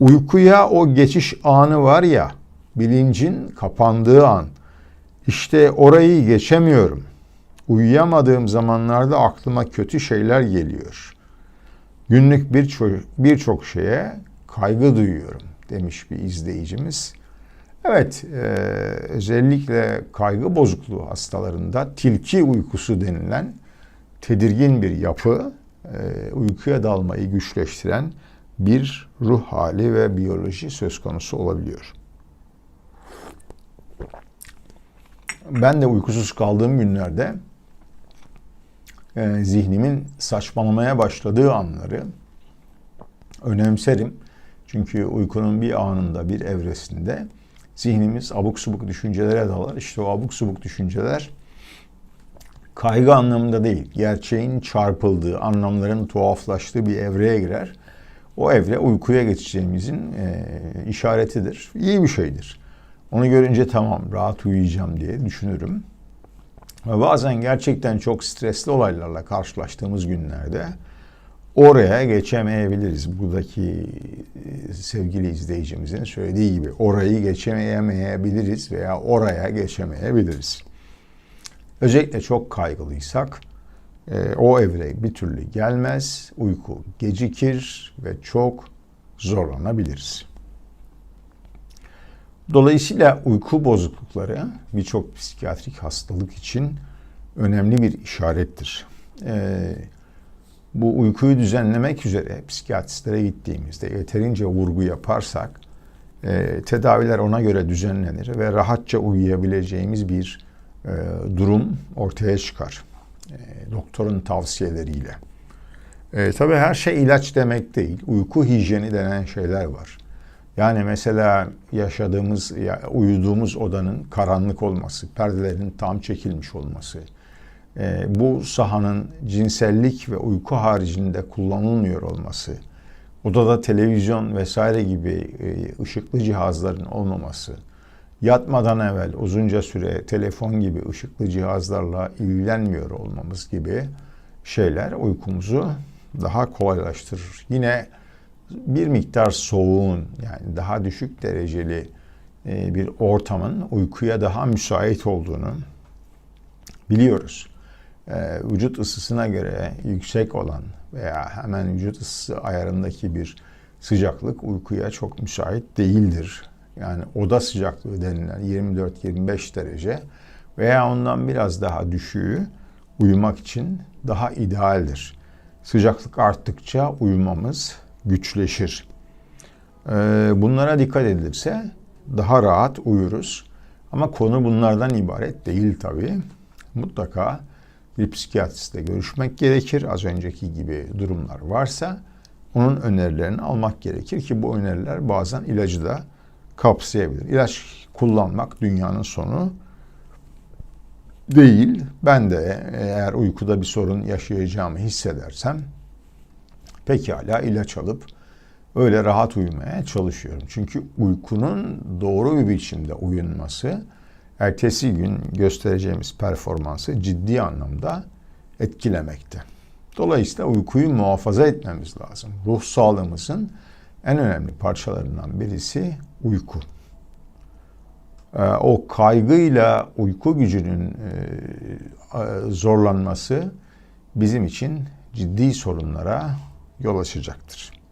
Uykuya o geçiş anı var ya, bilincin kapandığı an. İşte orayı geçemiyorum. Uyuyamadığım zamanlarda aklıma kötü şeyler geliyor. Günlük birçok birçok şeye kaygı duyuyorum demiş bir izleyicimiz. Evet, e, özellikle kaygı bozukluğu hastalarında tilki uykusu denilen tedirgin bir yapı, e, uykuya dalmayı güçleştiren bir ruh hali ve biyoloji söz konusu olabiliyor. Ben de uykusuz kaldığım günlerde e, zihnimin saçmalamaya başladığı anları önemserim. Çünkü uykunun bir anında, bir evresinde zihnimiz abuk subuk düşüncelere dalar. İşte o abuk subuk düşünceler kaygı anlamında değil, gerçeğin çarpıldığı, anlamların tuhaflaştığı bir evreye girer. O evre uykuya geçeceğimizin e, işaretidir. İyi bir şeydir. Onu görünce tamam rahat uyuyacağım diye düşünürüm. Ve bazen gerçekten çok stresli olaylarla karşılaştığımız günlerde oraya geçemeyebiliriz. Buradaki e, sevgili izleyicimizin söylediği gibi orayı geçemeyemeyebiliriz veya oraya geçemeyebiliriz. Özellikle çok kaygılıysak e, o evre bir türlü gelmez, uyku gecikir ve çok zorlanabiliriz. Dolayısıyla uyku bozuklukları birçok psikiyatrik hastalık için önemli bir işarettir. Ee, bu uykuyu düzenlemek üzere psikiyatristlere gittiğimizde yeterince vurgu yaparsak e, tedaviler ona göre düzenlenir ve rahatça uyuyabileceğimiz bir e, durum ortaya çıkar. E, doktorun tavsiyeleriyle. E, tabii her şey ilaç demek değil. Uyku hijyeni denen şeyler var. Yani mesela yaşadığımız, uyuduğumuz odanın karanlık olması, perdelerin tam çekilmiş olması, e, bu sahanın cinsellik ve uyku haricinde kullanılmıyor olması, odada televizyon vesaire gibi e, ışıklı cihazların olmaması, yatmadan evvel uzunca süre telefon gibi ışıklı cihazlarla ilgilenmiyor olmamız gibi şeyler uykumuzu daha kolaylaştırır. Yine bir miktar soğuğun yani daha düşük dereceli e, bir ortamın uykuya daha müsait olduğunu biliyoruz. E, vücut ısısına göre yüksek olan veya hemen vücut ısısı ayarındaki bir sıcaklık uykuya çok müsait değildir. Yani oda sıcaklığı denilen 24-25 derece veya ondan biraz daha düşüğü uyumak için daha idealdir. Sıcaklık arttıkça uyumamız güçleşir. Ee, bunlara dikkat edilirse daha rahat uyuruz. Ama konu bunlardan ibaret değil tabii. Mutlaka bir psikiyatristle görüşmek gerekir. Az önceki gibi durumlar varsa onun önerilerini almak gerekir ki bu öneriler bazen ilacı da kapsayabilir. İlaç kullanmak dünyanın sonu değil. Ben de eğer uykuda bir sorun yaşayacağımı hissedersem pekala ilaç alıp öyle rahat uyumaya çalışıyorum. Çünkü uykunun doğru bir biçimde uyunması ertesi gün göstereceğimiz performansı ciddi anlamda etkilemekte. Dolayısıyla uykuyu muhafaza etmemiz lazım. Ruh sağlığımızın en önemli parçalarından birisi uyku. Ee, o kaygıyla uyku gücünün e, zorlanması bizim için ciddi sorunlara yol açacaktır.